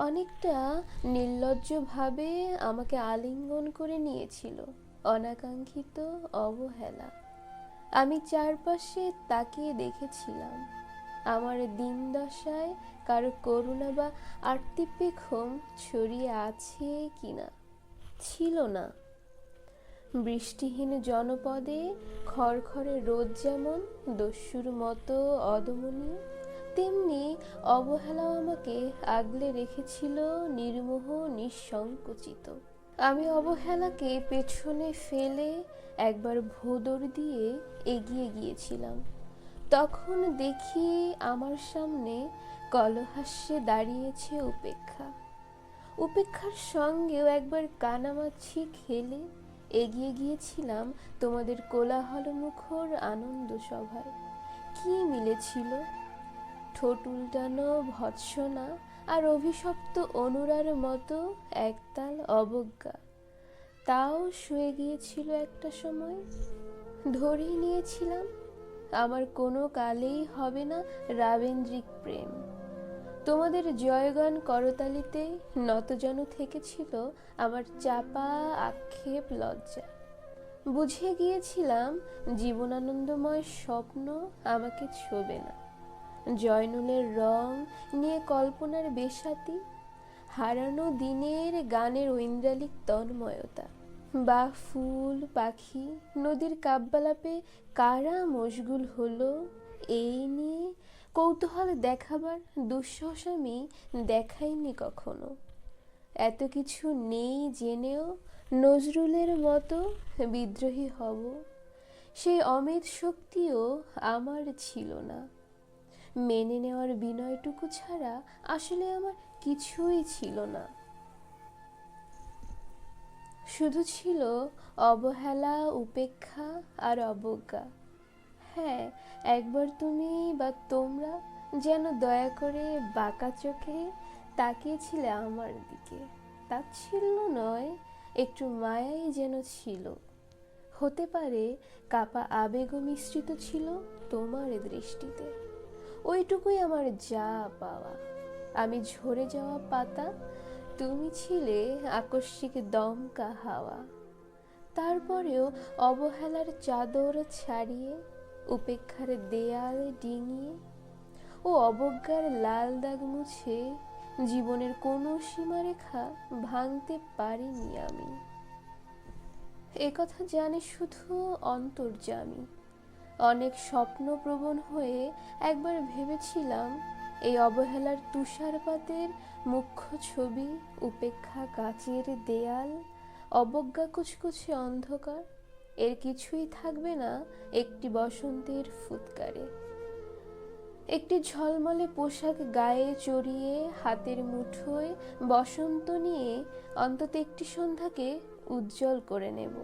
অনেকটা নির্লজ্জভাবে আমাকে আলিঙ্গন করে নিয়েছিল, অনাকাঙ্ক্ষিত অবহেলা। আমি চারপাশে তাকিয়ে দেখেছিলাম, আমার দিন দশায় কারও করুণা বা আর্তিপেক্ষম ছড়িয়ে আছে কিনা। ছিল না। বৃষ্টিহীন জনপদে খড়খড়ে রোদ যেমন, দস্যুর মতো অদমনীয় তেমনি অবহেলাও আমাকে আগলে রেখেছিল নির্মোহ, নিঃসংকুচিত। আমি অবহেলাকে পেছনে ফেলে একবার ভোদর দিয়ে এগিয়ে গিয়েছিলাম। তখন দেখি আমার সামনে কলহাস্যে দাঁড়িয়েছে উপেক্ষা। উপেক্ষার সঙ্গেও একবার কানামাছি খেলে এগিয়ে গিয়েছিলাম তোমাদের কোলাহল মুখর আনন্দ সভায় কি মিলেছিল? ঠোঁট উল্টানো ভৎসনা আর অভিশপ্ত অনুরার মতো একতাল অবজ্ঞা। তাও শুয়ে গিয়েছিল একটা সময়। ধরেই নিয়েছিলাম। আমার কোনো কালেই হবে না রাবেন্দ্রিক প্রেম। তোমাদের জয়গান করতালিতে নতজানু থেকেছিল আমার চাপা, আক্ষেপ লজ্জা। বুঝে গিয়েছিলাম, জীবনানন্দময় স্বপ্ন আমাকে ছোবে না। জয়নুলের রং নিয়ে কল্পনার বেসাতি হারানো দিনের গানের ঐন্দ্রালিক তন্ময়তা। বা ফুল, পাখি, নদীর কাব্যালাপে কারা মশগুল হলো, এই নিয়ে কৌতূহল দেখাবার দুঃসাহস আমি দেখাইনি কখনো। এত কিছু নেই জেনেও নজরুলের মতো বিদ্রোহী হব। সেই অমিত শক্তিও আমার ছিল না। মেনে নেওয়ার বিনয়টুকু ছাড়া আসলে আমার কিছুই ছিল না। শুধু ছিল অবহেলা, উপেক্ষা আর অবজ্ঞা। হ্যাঁ একবার তুমি বা তোমরা যেন দয়া করে বাঁকা চোখে তাকিয়েছিলে আমার দিকে। তাচ্ছিল্য নয়, একটু মায়াই যেন ছিল। হতে পারে কাপা আবেগও মিশ্রিত ছিল তোমার দৃষ্টিতে। ওইটুকুই আমার যা পাওয়া। আমি ঝরে যাওয়া পাতা, তুমি ছিলে আকস্মিক দমকা হাওয়া। তারপরেও অবহেলার চাদর ছাড়িয়ে, উপেক্ষার দেয়াল ডিঙিয়ে ও অবজ্ঞার লাল দাগ মুছে জীবনের কোনো সীমারেখা ভাঙতে পারিনি আমি। একথা জানে শুধু অন্তর্জামী অনেক স্বপ্নপ্রবণ হয়ে একবার ভেবেছিলাম, এই অবহেলার তুষারপাতের মুখ্য ছবি, উপেক্ষা কাচের দেয়াল, অবজ্ঞা কুচকুচে অন্ধকার, এর কিছুই থাকবে না একটি বসন্তের ফুৎকারে। একটি ঝলমলে পোশাক গায়ে চড়িয়ে হাতের মুঠোয় বসন্ত নিয়ে অন্তত একটি সন্ধ্যাকে উজ্জ্বল করে নেব।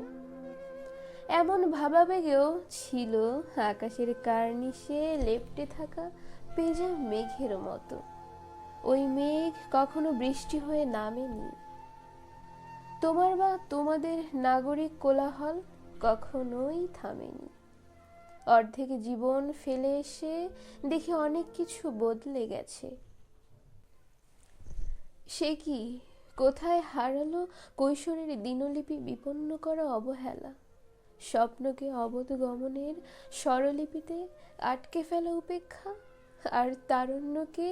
এমন ভাবাবেগেও ছিল আকাশের কার্নিশে লেপ্টে থাকা পেজা মেঘের মতো। ওই মেঘ কখনো বৃষ্টি হয়ে নামেনি। তোমার বা তোমাদের নাগরিক কোলাহল কখনোই থামেনি। অর্ধেক জীবন ফেলে এসে দেখি অনেক কিছু বদলে গেছে। সে কি কোথায় হারালো কৈশোরের দিনলিপি বিপন্ন করা অবহেলা? স্বপ্নকে অবধ গমনের স্বরলিপিতে আটকে ফেলা উপেক্ষা আর তারণ্যকে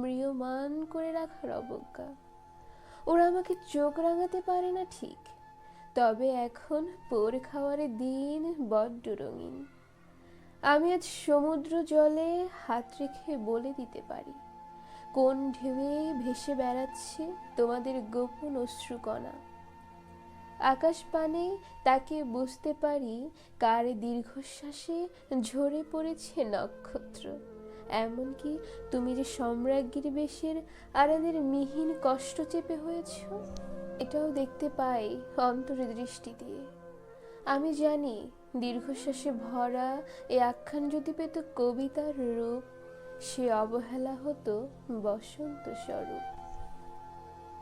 ম্রিয়মান করে রাখার অবজ্ঞা। ওরা আমাকে চোখ রাঙাতে পারে না ঠিক, তবে এখন পোর খাওয়ার দিন বড্ড রঙিন। আমি আজ সমুদ্র জলে হাত রেখে বলে দিতে পারি, কোন ঢেউয়ে ভেসে বেড়াচ্ছে তোমাদের গোপন অশ্রুকণা। আকাশ পানে তাকে বুঝতে পারি কার দীর্ঘশ্বাসে ঝরে পড়েছে নক্ষত্র। এমনকি তুমি যে সম্রাজ্ঞীর বেশের আরাদের মিহিন কষ্ট চেপে হয়েছ, এটাও দেখতে পাই অন্তর্দৃষ্টি দিয়ে। আমি জানি দীর্ঘশ্বাসে ভরা এ আখ্যান যদি পেত কবিতার রূপ, সে অবহেলা হতো বসন্ত স্বরূপ।